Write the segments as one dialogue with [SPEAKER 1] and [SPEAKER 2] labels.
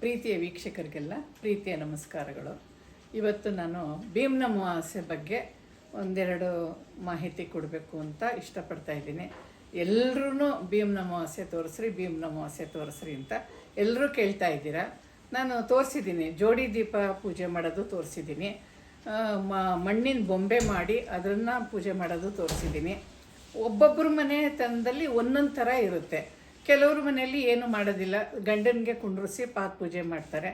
[SPEAKER 1] ಪ್ರೀತಿಯ ವೀಕ್ಷಕರಿಗೆಲ್ಲ ಪ್ರೀತಿಯ ನಮಸ್ಕಾರಗಳು. ಇವತ್ತು ನಾನು ಭೀಮ್ನ ಅಮಾವಾಸ್ಯೆ ಬಗ್ಗೆ ಒಂದೆರಡು ಮಾಹಿತಿ ಕೊಡಬೇಕು ಅಂತ ಇಷ್ಟಪಡ್ತಾ ಇದ್ದೀನಿ. ಎಲ್ಲರೂ ಭೀಮ್ನ ಅಮಾವಾಸ್ಯೆ ತೋರಿಸ್ರಿ, ಭೀಮ್ನ ಅಮಾವಾಸ್ಯೆ ತೋರಿಸ್ರಿ ಅಂತ ಎಲ್ಲರೂ ಕೇಳ್ತಾ ಇದ್ದೀರಾ? ನಾನು ತೋರಿಸಿದ್ದೀನಿ, ಜೋಡಿ ದೀಪ ಪೂಜೆ ಮಾಡೋದು ತೋರಿಸಿದ್ದೀನಿ. ಮಣ್ಣಿನ ಬೊಂಬೆ ಮಾಡಿ ಅದನ್ನು ಪೂಜೆ ಮಾಡೋದು ತೋರಿಸಿದ್ದೀನಿ. ಒಬ್ಬೊಬ್ಬರ ಮನೆತನದಲ್ಲಿ ಒಂದೊಂದು ಥರ ಇರುತ್ತೆ. ಕೆಲವ್ರ ಮನೆಯಲ್ಲಿ ಏನು ಮಾಡೋದಿಲ್ಲ. ಗಂಡನಿಗೆ ಕುಂಡ್ರಿಸಿ ಪಾಕ್ ಪೂಜೆ ಮಾಡ್ತಾರೆ.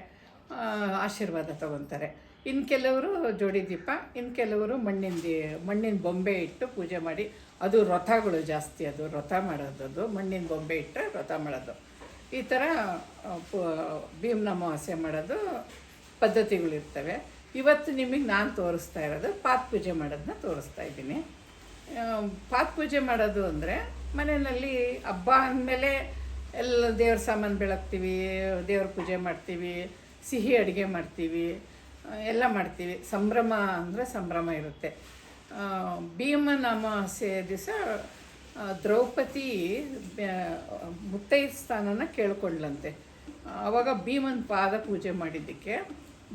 [SPEAKER 1] ಆಶೀರ್ವಾದ ತಗೊತಾರೆ. ಇನ್ನು ಕೆಲವರು ಜೋಡಿ ದೀಪ ಇನ್ನು ಕೆಲವರು ಮಣ್ಣಿನ ದಿ, ಮಣ್ಣಿನ ಬೊಂಬೆ ಇಟ್ಟು ಪೂಜೆ ಮಾಡಿ. ಅದು ರಥಗಳು ಜಾಸ್ತಿ ಅದು ವ್ರತ ಮಾಡೋದು ಮಣ್ಣಿನ ಬೊಂಬೆ ಇಟ್ಟು ವ್ರತ ಮಾಡೋದು. ಈ ಥರ ಭೀಮ್ನ ಅಮಾವಾಸ್ಯೆ ಮಾಡೋದು ಪದ್ಧತಿಗಳಿರ್ತವೆ ಇವತ್ತು ನಿಮಗೆ ನಾನು ತೋರಿಸ್ತಾ ಇರೋದು ಪಾತ್ ಪೂಜೆ ಮಾಡೋದನ್ನ ತೋರಿಸ್ತಾ ಇದ್ದೀನಿ. ಪಾತ್ ಪೂಜೆ ಮಾಡೋದು ಅಂದರೆ ಮನೆಯಲ್ಲಿ ಹಬ್ಬ ಅಂದಮೇಲೆ ಎಲ್ಲ ದೇವ್ರ ಸಾಮಾನು ಬೆಳಗ್ತೀವಿ, ದೇವ್ರ ಪೂಜೆ ಮಾಡ್ತೀವಿ, ಸಿಹಿ ಅಡುಗೆ ಮಾಡ್ತೀವಿ, ಎಲ್ಲ ಮಾಡ್ತೀವಿ. ಸಂಭ್ರಮ ಅಂದರೆ ಸಂಭ್ರಮ ಇರುತ್ತೆ. ಭೀಮನ ಅಮಾವಾಸ್ಯೆ ದಿವಸ ದ್ರೌಪದಿ ಮುತ್ತೈದ ಸ್ಥಾನನ ಕೇಳ್ಕೊಳ್ಳಂತೆ ಆವಾಗ ಭೀಮನ ಪಾದ ಪೂಜೆ ಮಾಡಿದ್ದಕ್ಕೆ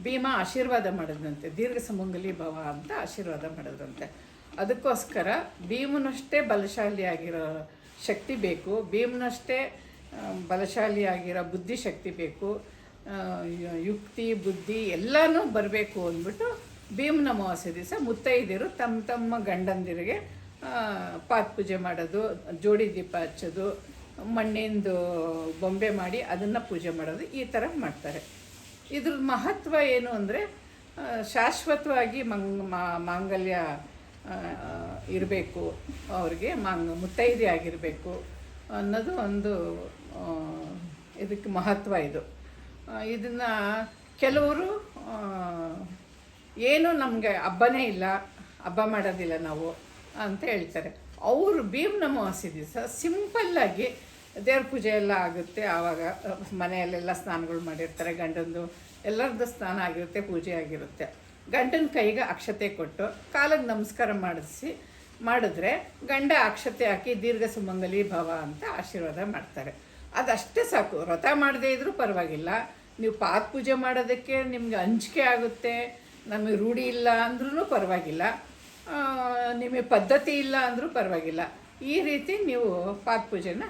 [SPEAKER 1] ಭೀಮ ಆಶೀರ್ವಾದ ಮಾಡಿದ್ರಂತೆ ದೀರ್ಘ ಸಮಂಗಲಿ ಭವ ಅಂತ ಆಶೀರ್ವಾದ ಮಾಡಿದ್ರಂತೆ. ಅದಕ್ಕೋಸ್ಕರ ಭೀಮನಷ್ಟೇ ಬಲಶಾಲಿಯಾಗಿರೋ ಶಕ್ತಿ ಬೇಕು. ಭೀಮನಷ್ಟೇ ಬಲಶಾಲಿಯಾಗಿರೋ ಬುದ್ಧಿಶಕ್ತಿ ಬೇಕು. ಯುಕ್ತಿ, ಬುದ್ಧಿ ಎಲ್ಲನೂ ಬರಬೇಕು ಅಂದ್ಬಿಟ್ಟು ಭೀಮನ ಅಮಾವಾಸ್ಯೆ ದಿವಸ ಮುತ್ತೈದೆಯರು ತಮ್ಮ ತಮ್ಮ ಗಂಡಂದಿರಿಗೆ ಪಾತ್ ಪೂಜೆ ಮಾಡೋದು, ಜೋಡಿ ದೀಪ ಹಚ್ಚೋದು, ಮಣ್ಣಿಂದು ಬೊಂಬೆ ಮಾಡಿ ಅದನ್ನು ಪೂಜೆ ಮಾಡೋದು ಈ ಥರ ಮಾಡ್ತಾರೆ. ಇದ್ರ ಮಹತ್ವ ಏನು ಅಂದರೆ ಶಾಶ್ವತವಾಗಿ ಮಂಗ್ ಮಾಂಗಲ್ಯ ಇರಬೇಕು, ಅವ್ರಿಗೆ ಮಂಗ ಮುತ್ತೈದೆ ಆಗಿರಬೇಕು ಅನ್ನೋದು ಒಂದು ಇದಕ್ಕೆ ಮಹತ್ವ ಇದು. ಇದನ್ನು ಕೆಲವರು ಏನು ನಮಗೆ ಹಬ್ಬನೇ ಇಲ್ಲ, ಹಬ್ಬ ಮಾಡೋದಿಲ್ಲ ನಾವು ಅಂತ ಹೇಳ್ತಾರೆ. ಅವರು ಭೀಮನ ಅಮಾವಾಸ್ಯೆ ದಿವಸ ಸಿಂಪಲ್ಲಾಗಿ ದೇವ್ರ ಪೂಜೆ ಎಲ್ಲ ಆಗುತ್ತೆ, ಆವಾಗ ಮನೆಯಲ್ಲೆಲ್ಲ ಸ್ನಾನಗಳು ಮಾಡಿರ್ತಾರೆ, ಗಂಡಂದು ಎಲ್ಲರದ್ದು ಸ್ನಾನ ಆಗಿರುತ್ತೆ, ಪೂಜೆ ಆಗಿರುತ್ತೆ. ಗಂಡನ ಕೈಗೆ ಅಕ್ಷತೆ ಕೊಟ್ಟು ಕಾಲಿಗೆ ನಮಸ್ಕಾರ ಮಾಡಿಸಿ, ಮಾಡಿದ್ರೆ ಗಂಡ ಅಕ್ಷತೆ ಹಾಕಿ ದೀರ್ಘ ಸುಮಂಗಲಿ ಭವ ಅಂತ ಆಶೀರ್ವಾದ ಮಾಡ್ತಾರೆ. ಅದಷ್ಟೇ ಸಾಕು. ವ್ರತ ಮಾಡದೇ ಇದ್ರೂ ಪರವಾಗಿಲ್ಲ. ನೀವು ಪಾದ ಪೂಜೆ ಮಾಡೋದಕ್ಕೆ ನಿಮ್ಗೆ ಅಂಜಿಕೆ ಆಗುತ್ತೆ, ನಮಗೆ ರೂಢಿ ಇಲ್ಲ ಅಂದ್ರೂ ಪರವಾಗಿಲ್ಲ. ನಿಮಗೆ ಪದ್ಧತಿ ಇಲ್ಲ ಅಂದರೂ ಪರವಾಗಿಲ್ಲ. ಈ ರೀತಿ ನೀವು ಪಾದ ಪೂಜೆನ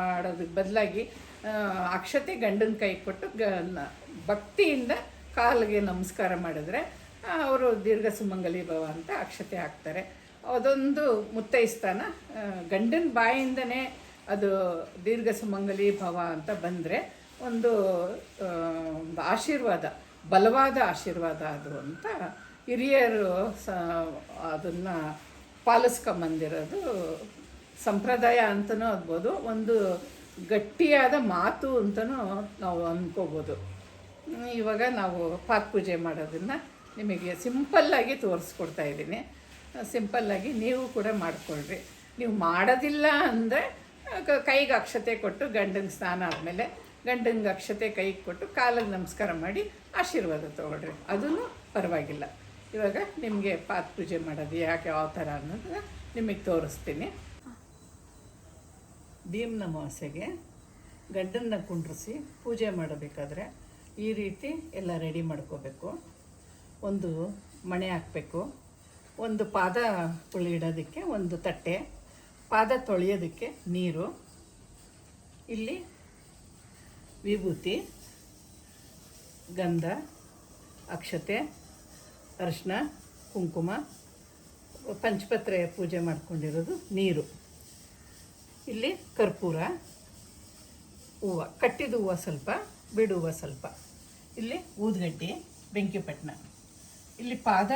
[SPEAKER 1] ಮಾಡೋದಕ್ಕೆ ಬದಲಾಗಿ ಅಕ್ಷತೆ ಗಂಡನ ಕೈ ಕೊಟ್ಟು ಗ ಭಕ್ತಿಯಿಂದ ಕಾಲಿಗೆ ನಮಸ್ಕಾರ ಮಾಡಿದ್ರೆ ಅವರು ದೀರ್ಘ ಸುಮಂಗಲಿ ಭವ ಅಂತ ಅಕ್ಷತೆ ಹಾಕ್ತಾರೆ. ಅದೊಂದು ಮುತ್ತೈಸ್ತಾನ ಗಂಡನ ಬಾಯಿಂದನೇ ಅದು ದೀರ್ಘ ಸುಮಂಗಲಿ ಭವ ಅಂತ ಬಂದರೆ ಒಂದು ಆಶೀರ್ವಾದ, ಬಲವಾದ ಆಶೀರ್ವಾದ ಅದು ಅಂತ ಹಿರಿಯರು ಸ, ಅದನ್ನು ಪಾಲಿಸ್ಕೊಂಬಂದಿರೋದು ಸಂಪ್ರದಾಯ ಅಂತಲೂ ಆಗ್ಬೋದು, ಒಂದು ಗಟ್ಟಿಯಾದ ಮಾತು ಅಂತಲೂ ನಾವು ಅಂದ್ಕೋಬೋದು. ಇವಾಗ ನಾವು ಪಾಕ್ ಪೂಜೆ ಮಾಡೋದನ್ನು ನಿಮಗೆ ಸಿಂಪಲ್ಲಾಗಿ ತೋರಿಸ್ಕೊಡ್ತಾ ಇದ್ದೀನಿ. ಸಿಂಪಲ್ಲಾಗಿ ನೀವು ಕೂಡ ಮಾಡಿಕೊಳ್ರಿ. ನೀವು ಮಾಡೋದಿಲ್ಲ ಅಂದರೆ ಕೈಗೆ ಅಕ್ಷತೆ ಕೊಟ್ಟು ಗಂಡನ ಸ್ನಾನ ಆದಮೇಲೆ ಗಂಡನಿಗೆ ಅಕ್ಷತೆ ಕೈಗೆ ಕೊಟ್ಟು ಕಾಲಿಗೆ ನಮಸ್ಕಾರ ಮಾಡಿ ಆಶೀರ್ವಾದ ತೊಗೊಳ್ರಿ. ಅದೂ ಪರವಾಗಿಲ್ಲ. ಇವಾಗ ನಿಮಗೆ ಪಾತ್ ಪೂಜೆ ಮಾಡೋದು ಯಾಕೆ, ಯಾವ ಥರ ಅನ್ನೋದನ್ನ ನಿಮಗೆ ತೋರಿಸ್ತೀನಿ. ಭೀಮ್ನ ಅಮಾವಾಸ್ಯೆಗೆ ಗಂಡನ್ನ ಕುಂಡ್ರಿಸಿ ಪೂಜೆ ಮಾಡಬೇಕಾದ್ರೆ ಈ ರೀತಿ ಎಲ್ಲ ರೆಡಿ ಮಾಡ್ಕೋಬೇಕು. ಒಂದು ಮಣೆ ಹಾಕಬೇಕು. ಒಂದು ಪಾದ ಇಡೋದಕ್ಕೆ ಒಂದು ತಟ್ಟೆ. ಪಾದ ತೊಳೆಯೋದಕ್ಕೆ ನೀರು. ಇಲ್ಲಿ ವಿಭೂತಿ, ಗಂಧ, ಅಕ್ಷತೆ, ಅರಿಶಿನ, ಕುಂಕುಮ, ಪಂಚಪತ್ರೆ ಪೂಜೆ ಮಾಡ್ಕೊಂಡಿರೋದು ನೀರು. ಇಲ್ಲಿ ಕರ್ಪೂರ, ಹೂವು. ಕಟ್ಟಿದ ಹೂವು ಸ್ವಲ್ಪ ಬಿಡು ಹೂವು ಸ್ವಲ್ಪ. ಇಲ್ಲಿ ಊದ್ಗಡ್ಡಿ ಬೆಂಕಿಪಟ್ಟಣ ಇಲ್ಲಿ ಪಾದ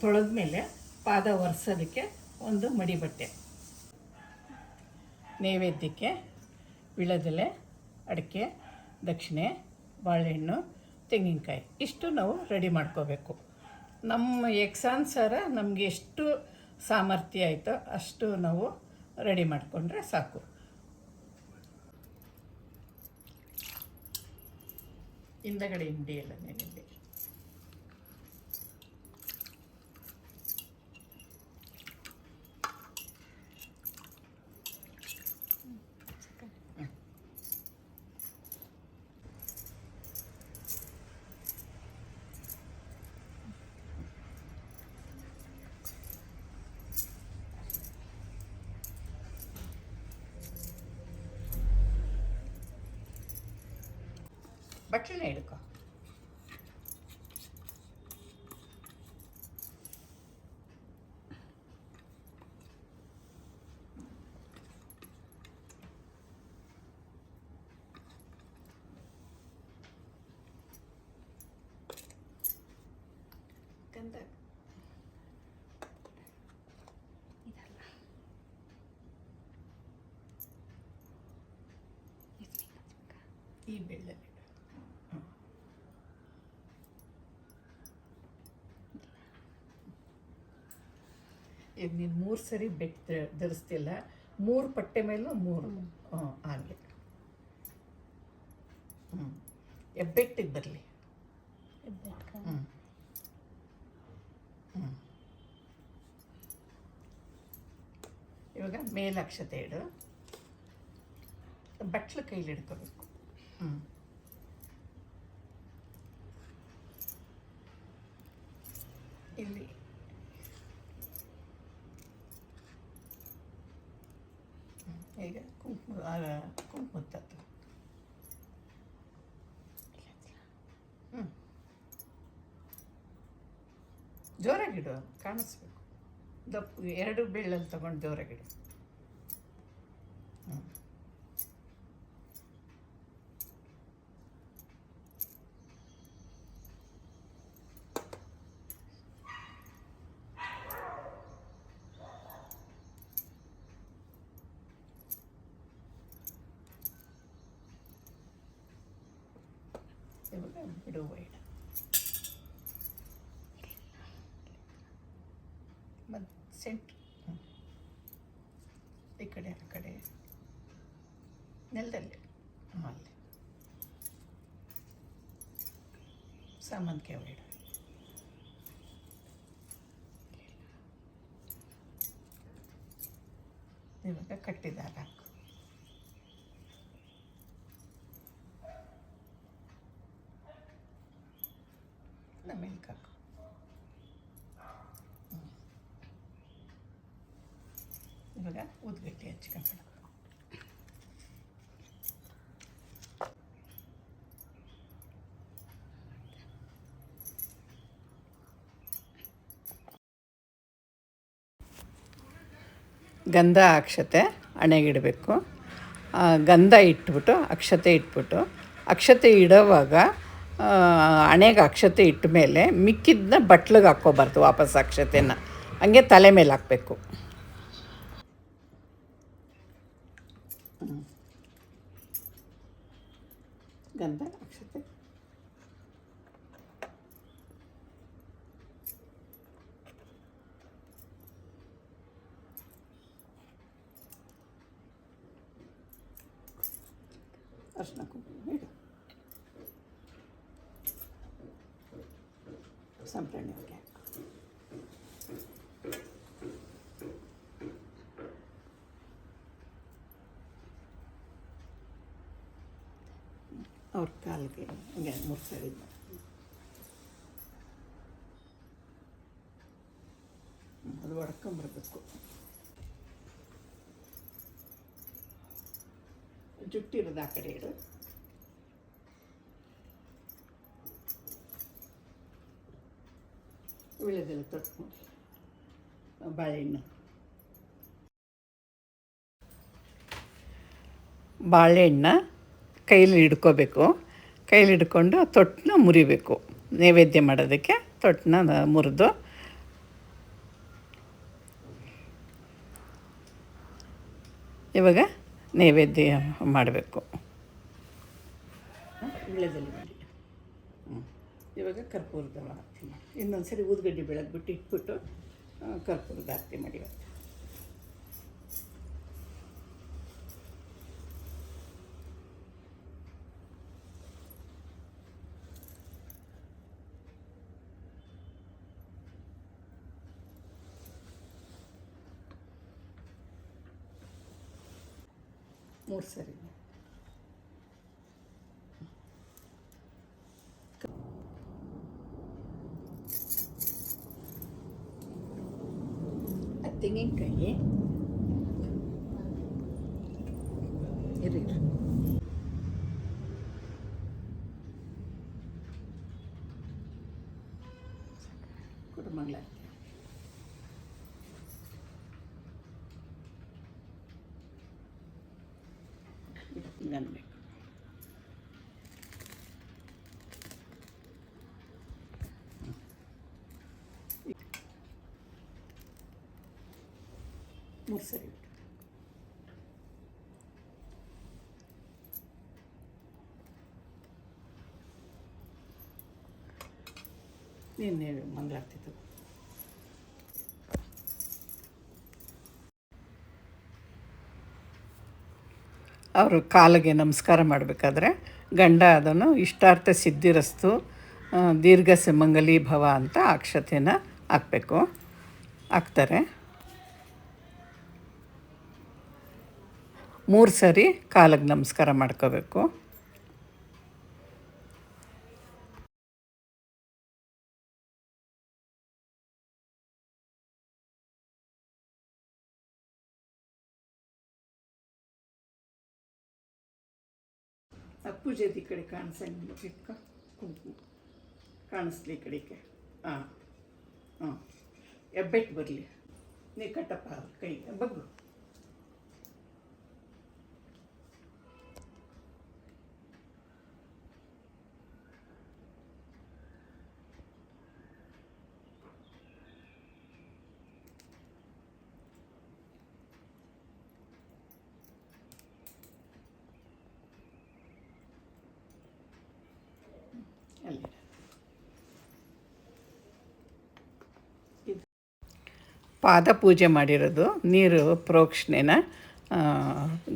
[SPEAKER 1] ತೊಳೆದ ಮೇಲೆ ಪಾದ ಒರೆಸೋದಕ್ಕೆ ಒಂದು ಮಡಿ ಬಟ್ಟೆ. ನೈವೇದ್ಯಕ್ಕೆ ವಿಳದೆಲೆ ಅಡಿಕೆ, ದಕ್ಷಿಣೆ, ಬಾಳೆಹಣ್ಣು, ತೆಂಗಿನಕಾಯಿ, ಇಷ್ಟು ನಾವು ರೆಡಿ ಮಾಡ್ಕೋಬೇಕು. ನಮ್ಮ ಯಕ್ಷಾನುಸಾರ ನಮಗೆ ಎಷ್ಟು ಸಾಮರ್ಥ್ಯ ಆಯಿತೋ ಅಷ್ಟು ನಾವು ರೆಡಿ ಮಾಡಿಕೊಂಡ್ರೆ ಸಾಕು. ಹಿಂದಗಡೆ ಹಿಂಡಿ ಎಲ್ಲ ಬಟ್ಲನ್ನ ಹಿಡ್ಕೊ ಗಂಧ
[SPEAKER 2] ಇದಲ್ಲ
[SPEAKER 1] ಈ ಬೆಳ್ಳಲ್ಲಿ ಈಗ ನೀನು ಮೂರು ಸರಿ ಬೆಟ್ ಧರಿಸ್ತಿಲ್ಲ ಮೂರು ಪಟ್ಟೆ ಮೇಲೂ ಮೂರು. ಹ್ಞೂ ಎಬ್ಬೆಟ್ಟಿಗೆ ಬರಲಿ. ಹ್ಞೂ ಹ್ಞೂ ಇವಾಗ ಮೇಲಕ್ಷತೆ ಇಡು ಬಟ್ಲು ಕೈಲಿ ಹಿಡ್ಕೋಬೇಕು. ಹ್ಞೂ ಇಲ್ಲಿ ಹ್ಮ್. ಈಗ ಕುಂಕುಮ ಕುಂಕುಮದ ತತ್ವ ಹ್ಞೂ ಜೋರಾಗಿಡು ಕಾಣಿಸ್ಬೇಕು. ದಪ್ಪ ಎರಡು ಬೀಳಲ್ಲಿ ತಗೊಂಡು ಜೋರಾಗಿಡು ಹ್ಞೂ ಇವಾಗ ಬಿಡು ವೈಡ್ ಮತ್ತು ಸೆಂಟ್ ಈ ಕಡೆ ಆ ಕಡೆ ನೆಲದಲ್ಲಿ ಹಾಂ ಅಲ್ಲಿ ಸಾಮಂತಿಗೆ ವೈಡ್ ಇವಾಗ ಕಟ್ಟಿದಾರ ಹಾಕು ನಮಗೆ ಹಾಕು ಇವಾಗ ಉದ್ಗಟ್ಟಿ ಹಚ್ಕೊಂಡ್ಬಿಡು ಗಂಧ ಅಕ್ಷತೆ ಹಣೆಗಿಡಬೇಕು ಗಂಧ ಇಟ್ಬಿಟ್ಟು, ಅಕ್ಷತೆ ಇಟ್ಬಿಟ್ಟು, ಅಕ್ಷತೆ ಇಡೋವಾಗ ಹಣೆಗೆ ಅಕ್ಷತೆ ಇಟ್ಟ ಮೇಲೆ ಮಿಕ್ಕಿದ್ದನ್ನ ಬಟ್ಲಿಗೆ ಹಾಕ್ಕೋಬಾರ್ದು ವಾಪಸ್ ಅಕ್ಷತೆನ. ಹಂಗೆ ತಲೆ ಮೇಲೆ ಹಾಕಬೇಕು. ಗಂಧ ಅಕ್ಷತೆ ಅರ್ಶಿನ ಕುಂಕುಮ ಇಡು ಸಂಪ್ರಾಣಿ ಅವ್ರಿಗೆ ಹಾಕು ಅವ್ರ ಕಾಲಿಗೆ ಹಂಗೆ ಮೂರು ಸರಿ ಅದು ಹೊಡ್ಕೊಂಬರ್ಬೇಕು ಜುಟ್ಟಿರೋದು ಆ ಕಡೆ ಇಡು ಉಳ್ಳೆದೆಲ್ಲ ತೊಟ್ಕೊಂಡು ಬಾಳೆಹಣ್ಣು ಬಾಳೆಹಣ್ಣ ಕೈಲಿ ಹಿಡ್ಕೋಬೇಕು ಕೈಲಿ ಹಿಡ್ಕೊಂಡು ಆ ತೊಟ್ಟನ್ನ ಮುರಿಬೇಕು. ನೈವೇದ್ಯ ಮಾಡೋದಕ್ಕೆ ತೊಟ್ಟನ್ನ ಮುರಿದು. ಇವಾಗ ನೈವೇದ್ಯ ಮಾಡಬೇಕು. ಇವಾಗ ಕರ್ಪೂರದ ಆರತಿ ಮಾಡಿ ಇನ್ನೊಂದು ಊದ್ಗಡ್ಡಿ ಬೆಳಗ್ಬಿಟ್ಟು ಇಟ್ಬಿಟ್ಟು ಕರ್ಪೂರದ ಆರತಿ ಮಾಡಿ ಮೂರು ಸರಿ ಅದು ತೆಂಗಿನಕಾಯಿ ಮೂರು ನಿನ್ನೆ ಅವರು ಕಾಲಿಗೆ ನಮಸ್ಕಾರ ಮಾಡಬೇಕಾದ್ರೆ, ಗಂಡ ಅದನ್ನು ಇಷ್ಟಾರ್ಥ ಸಿದ್ಧಿರಸ್ತು ದೀರ್ಘ ಸಿಮಂಗಲಿ ಭವ ಅಂತ ಅಕ್ಷತೆನ ಹಾಕಬೇಕು. ಹಾಕ್ತಾರೆ. ಮೂರು ಸರಿ ಕಾಲಿಗೆ ನಮಸ್ಕಾರ ಮಾಡ್ಕೋಬೇಕು. ಆ ಪೂಜೆದ ಈ ಕಡೆ ಕಾಣಿಸಂಗಿಲ್ಲ ಚಿಕ್ಕ ಕುಂಕುಮ ಕಾಣಿಸ್ಲಿ ಈ ಕಡೆಗೆ. ಹಾಂ ಹಾಂ ಎಬ್ಬೆಟ್ಟು ಬರಲಿ. ನೀ ಕಟ್ಟಪ್ಪ ಕೈ. ಬಗ್ಗು. ಪಾದ ಪೂಜೆ ಮಾಡಿರೋದು ನೀರು ಪ್ರೋಕ್ಷಣೆನ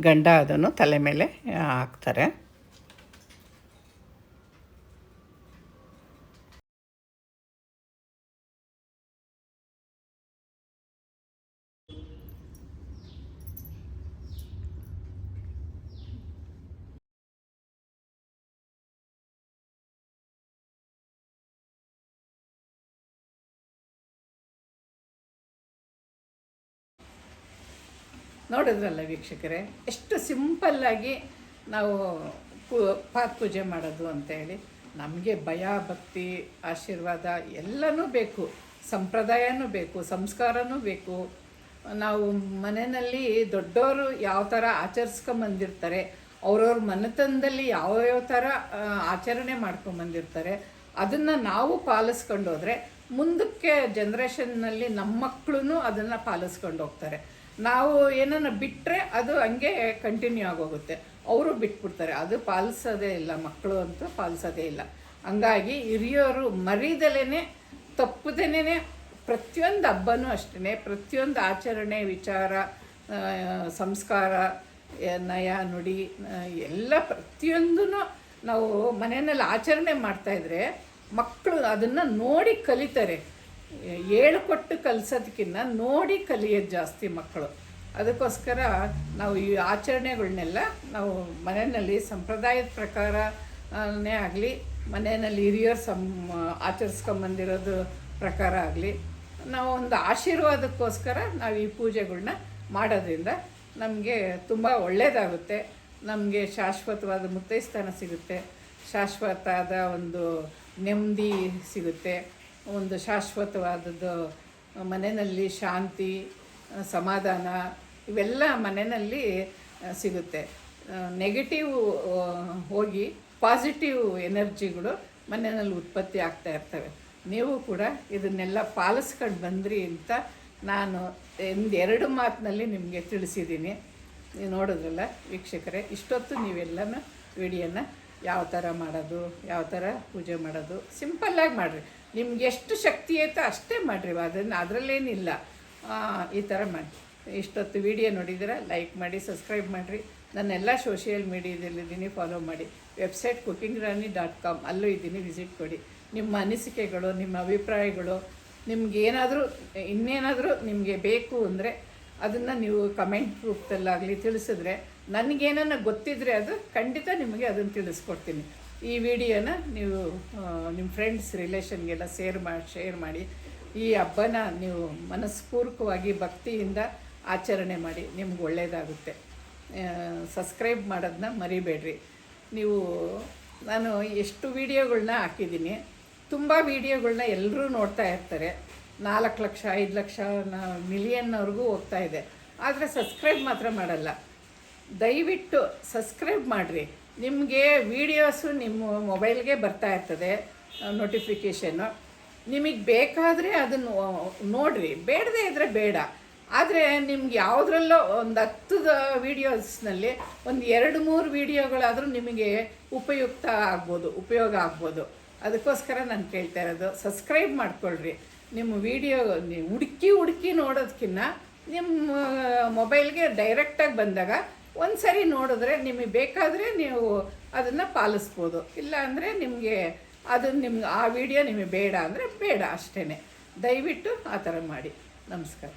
[SPEAKER 1] ಗಂಡ ಅದನ್ನು ತಲೆ ಮೇಲೆ ಹಾಕ್ತಾರೆ. ನೋಡಿದ್ರಲ್ಲ ವೀಕ್ಷಕರೇ? ಎಷ್ಟು ಸಿಂಪಲ್ಲಾಗಿ ನಾವು ಪೂ ಪಾತ್ ಪೂಜೆ ಮಾಡೋದು ಅಂತೇಳಿ ನಮಗೆ ಭಯ ಭಕ್ತಿ ಆಶೀರ್ವಾದ ಎಲ್ಲನೂ ಬೇಕು. ಸಂಪ್ರದಾಯನೂ ಬೇಕು ಸಂಸ್ಕಾರನೂ ಬೇಕು. ನಾವು ಮನೆಯಲ್ಲಿ ದೊಡ್ಡವರು ಯಾವ ಥರ ಆಚರಿಸ್ಕೊಂಬಂದಿರ್ತಾರೆ ಅವ್ರವ್ರ ಮನೆತನದಲ್ಲಿ ಯಾವ ಥರ ಆ, ಆಚರಣೆ ಮಾಡ್ಕೊಂಬಂದಿರ್ತಾರೆ ಅದನ್ನು ನಾವು ಪಾಲಿಸ್ಕೊಂಡು ಹೋದರೆ ಮುಂದಕ್ಕೆ ಜನ್ರೇಷನ್ನಲ್ಲಿ ನಮ್ಮ ಮಕ್ಕಳು ಅದನ್ನು ಪಾಲಿಸ್ಕೊಂಡು ಹೋಗ್ತಾರೆ. ನಾವು ಏನನ್ನ ಬಿಟ್ಟರೆ ಅದು ಹಂಗೆ ಕಂಟಿನ್ಯೂ ಆಗೋಗುತ್ತೆ. ಅವರು ಬಿಟ್ಬಿಡ್ತಾರೆ. ಅದು ಪಾಲಿಸೋದೇ ಇಲ್ಲ. ಮಕ್ಕಳು ಅಂತೂ ಪಾಲಿಸೋದೇ ಇಲ್ಲ. ಹಂಗಾಗಿ ಹಿರಿಯರು ಮರಿದಲೇ ತಪ್ಪದೇನೆ ಪ್ರತಿಯೊಂದು ಹಬ್ಬನೂ ಅಷ್ಟೇ ಪ್ರತಿಯೊಂದು ಆಚರಣೆ, ವಿಚಾರ ಸಂಸ್ಕಾರ ನಯ, ನುಡಿ ಎಲ್ಲ ಪ್ರತಿಯೊಂದೂ ನಾವು ಮನೆಯಲ್ಲಿ ಆಚರಣೆ ಮಾಡ್ತಾಯಿದ್ರೆ ಮಕ್ಕಳು ಅದನ್ನು ನೋಡಿ ಕಲಿತಾರೆ. ಹೇಳ್ಕೊಟ್ಟು ಕಲಿಸೋದಕ್ಕಿಂತ ನೋಡಿ ಕಲಿಯೋದು ಜಾಸ್ತಿ ಮಕ್ಕಳು. ಅದಕ್ಕೋಸ್ಕರ ನಾವು ಈ ಆಚರಣೆಗಳನ್ನೆಲ್ಲ ನಾವು ಮನೆಯಲ್ಲಿ ಸಂಪ್ರದಾಯದ ಪ್ರಕಾರನೇ ಆಗಲಿ, ಮನೆಯಲ್ಲಿ ಹಿರಿಯರು ಸಂ ಆಚರಿಸ್ಕೊಂಬಂದಿರೋದು ಪ್ರಕಾರ ಆಗಲಿ, ನಾವು ಒಂದು ಆಶೀರ್ವಾದಕ್ಕೋಸ್ಕರ ನಾವು ಈ ಪೂಜೆಗಳನ್ನ ಮಾಡೋದ್ರಿಂದ ನಮಗೆ ತುಂಬ ಒಳ್ಳೆಯದಾಗುತ್ತೆ ನಮಗೆ ಶಾಶ್ವತವಾದ ಮುತ್ತೈಸ್ಥಾನ ಸಿಗುತ್ತೆ. ಶಾಶ್ವತವಾದ ಒಂದು ನೆಮ್ಮದಿ ಸಿಗುತ್ತೆ. ಒಂದು ಶಾಶ್ವತವಾದದ್ದು, ಮನೆಯಲ್ಲಿ ಶಾಂತಿ, ಸಮಾಧಾನ ಇವೆಲ್ಲ ಮನೆಯಲ್ಲಿ ಸಿಗುತ್ತೆ. ನೆಗೆಟಿವ್ ಹೋಗಿ ಪಾಸಿಟಿವ್ ಎನರ್ಜಿಗಳು ಮನೆಯಲ್ಲಿ ಉತ್ಪತ್ತಿ ಆಗ್ತಾ ಇರ್ತವೆ. ನೀವು ಕೂಡ ಇದನ್ನೆಲ್ಲ ಪಾಲಿಸ್ಕೊಂಡು ಬಂದ್ರಿ ಅಂತ ನಾನು ಎರಡು ಮಾತಿನಲ್ಲಿ ನಿಮಗೆ ತಿಳಿಸಿದ್ದೀನಿ. ನೋಡಿದ್ರಲ್ಲ ವೀಕ್ಷಕರೇ, ಇಷ್ಟೊತ್ತು ನೀವೆಲ್ಲನೂ ವಿಡಿಯೋನ ಯಾವ ಥರ ಮಾಡೋದು, ಯಾವ ಥರ ಪೂಜೆ ಮಾಡೋದು, ಸಿಂಪಲ್ಲಾಗಿ ಮಾಡಿರಿ. ನಿಮ್ಗೆ ಎಷ್ಟು ಶಕ್ತಿ ಐತೋ ಅಷ್ಟೇ ಮಾಡಿರಿ, ಅದನ್ನು ಅದರಲ್ಲೇನಿಲ್ಲ. ಈ ಥರ ಮಾಡಿ ಇಷ್ಟೊತ್ತು ವಿಡಿಯೋ ನೋಡಿದ್ರೆ ಲೈಕ್ ಮಾಡಿ ಸಬ್ಸ್ಕ್ರೈಬ್ ಮಾಡಿರಿ. ನನ್ನೆಲ್ಲ ಸೋಷಿಯಲ್ ಮೀಡಿಯಾದಲ್ಲಿದ್ದೀನಿ ಫಾಲೋ ಮಾಡಿ. Website cooking Rani dot com ಅಲ್ಲೂ ಇದ್ದೀನಿ ವಿಸಿಟ್ ಕೊಡಿ. ನಿಮ್ಮ ಅನಿಸಿಕೆಗಳು, ನಿಮ್ಮ ಅಭಿಪ್ರಾಯಗಳು, ನಿಮ್ಗೆ ಏನಾದರೂ, ಇನ್ನೇನಾದರೂ ನಿಮಗೆ ಬೇಕು ಅಂದರೆ ಅದನ್ನು ನೀವು ಕಮೆಂಟ್ ರೂಪದಲ್ಲಾಗಲಿ ತಿಳಿಸಿದ್ರೆ, ನನಗೇನನ್ನ ಗೊತ್ತಿದ್ರೆ ಅದು ಖಂಡಿತ ನಿಮಗೆ ಅದನ್ನು ತಿಳಿಸ್ಕೊಡ್ತೀನಿ. ಈ ವಿಡಿಯೋನ ನೀವು ನಿಮ್ಮ ಫ್ರೆಂಡ್ಸ್ ರಿಲೇಷನ್ಗೆಲ್ಲ ಶೇರ್ ಮಾಡಿ ಶೇರ್ ಮಾಡಿ, ಈ ಹಬ್ಬನ ನೀವು ಮನಸ್ಪೂರ್ವಕವಾಗಿ ಭಕ್ತಿಯಿಂದ ಆಚರಣೆ ಮಾಡಿ, ನಿಮ್ಗೆ ಒಳ್ಳೆಯದಾಗುತ್ತೆ ಸಬ್ಸ್ಕ್ರೈಬ್ ಮಾಡೋದನ್ನ ಮರಿಬೇಡ್ರಿ. ನೀವು, ನಾನು ಎಷ್ಟು ವೀಡಿಯೋಗಳನ್ನ ಹಾಕಿದ್ದೀನಿ, ತುಂಬ ವೀಡಿಯೋಗಳನ್ನ ಎಲ್ಲರೂ ನೋಡ್ತಾ ಇರ್ತಾರೆ. ನಾಲ್ಕು ಲಕ್ಷ, ಐದು ಲಕ್ಷ ಮಿಲಿಯನ್ವರೆಗೂ ಹೋಗ್ತಾ ಇದೆ. ಆದರೆ ಸಬ್ಸ್ಕ್ರೈಬ್ ಮಾತ್ರ ಮಾಡಲ್ಲ. ದಯವಿಟ್ಟು ಸಬ್ಸ್ಕ್ರೈಬ್ ಮಾಡಿರಿ. ನಿಮಗೆ ವೀಡಿಯೋಸು ನಿಮ್ಮ ಮೊಬೈಲ್ಗೆ ಬರ್ತಾ ಇರ್ತದೆ ನೋಟಿಫಿಕೇಷನ್ನು ನಿಮಗೆ ಬೇಕಾದರೆ ಅದನ್ನು ನೋಡಿರಿ. ಬೇಡದೇ ಇದ್ದರೆ ಬೇಡ. ಆದರೆ ನಿಮ್ಗೆ ಯಾವುದ್ರಲ್ಲೋ ಒಂದು ಹತ್ತು ವೀಡಿಯೋಸ್ನಲ್ಲಿ ಒಂದು ಎರಡು ಮೂರು ವೀಡಿಯೋಗಳಾದರೂ ನಿಮಗೆ ಉಪಯುಕ್ತ ಆಗ್ಬೋದು, ಉಪಯೋಗ ಆಗ್ಬೋದು. ಅದಕ್ಕೋಸ್ಕರ ನಾನು ಕೇಳ್ತಾ ಇರೋದು, ಸಬ್ಸ್ಕ್ರೈಬ್ ಮಾಡ್ಕೊಳ್ರಿ. ನಿಮ್ಮ ವೀಡಿಯೋ ಹುಡುಕಿ ಹುಡುಕಿ ನೋಡೋದಕ್ಕಿಂತ ನಿಮ್ಮ ಮೊಬೈಲ್ಗೆ ಡೈರೆಕ್ಟಾಗಿ ಬಂದಾಗ ಒಂದು ಸರಿ ನೋಡಿದ್ರೆ ನಿಮಗೆ ಬೇಕಾದರೆ ನೀವು ಅದನ್ನು ಪಾಲಿಸ್ಬೋದು. ಇಲ್ಲ ಅಂದರೆ ನಿಮಗೆ ಅದು ನಿಮ್ಗೆ ಆ ವಿಡಿಯೋ ನಿಮಗೆ ಬೇಡ ಅಂದರೆ ಬೇಡ ಅಷ್ಟೇ ದಯವಿಟ್ಟು ಆ ಥರ ಮಾಡಿ. ನಮಸ್ಕಾರ.